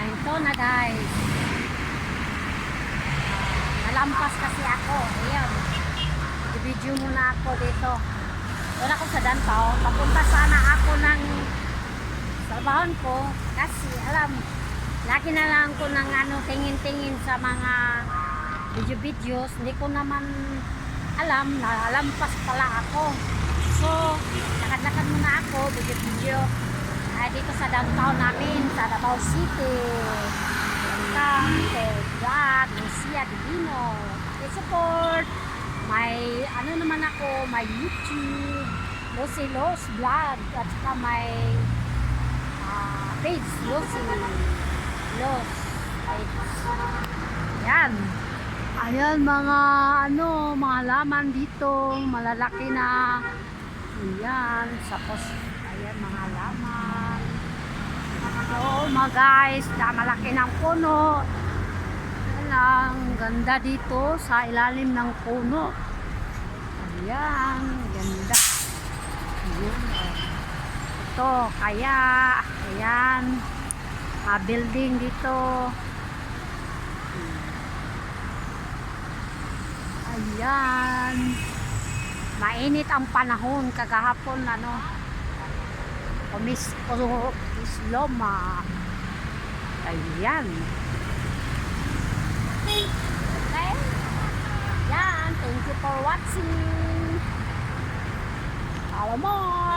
Ah, ito na guys. Ah, nalampas kasi ako. Ayan. I-video muna ako dito. Doon ako sa Dantaw. Papunta sana ako ng trabahoan ko. Kasi alam, lagi na lang ko ng ano, tingin-tingin sa mga video-videos. Hindi ko naman alam na lampas pala ako. So, lakad-lakad muna ako, video-video. Ay, dito sa downtown namin, sa Davao City. Welcome to Vlog, Lucia Divino. Please support may ano naman ako, may YouTube, Lucy Los Vlog, at saka may ah, page, Lucy Los page. Yan. Ayan mga ano, mga laman dito, malalaki na. Ayan, tapos ayan mga laman. Mga guys, malaki ng puno. Ang ganda dito sa ilalim ng puno. Ayan, ganda. Ayan, oh. Ito, kaya, ayan, mga building dito. Ayan. Mainit ang panahon kagahapon ano. Kumis Isloma. Ayan. Okay. Yan. Thank you for watching. Follow more.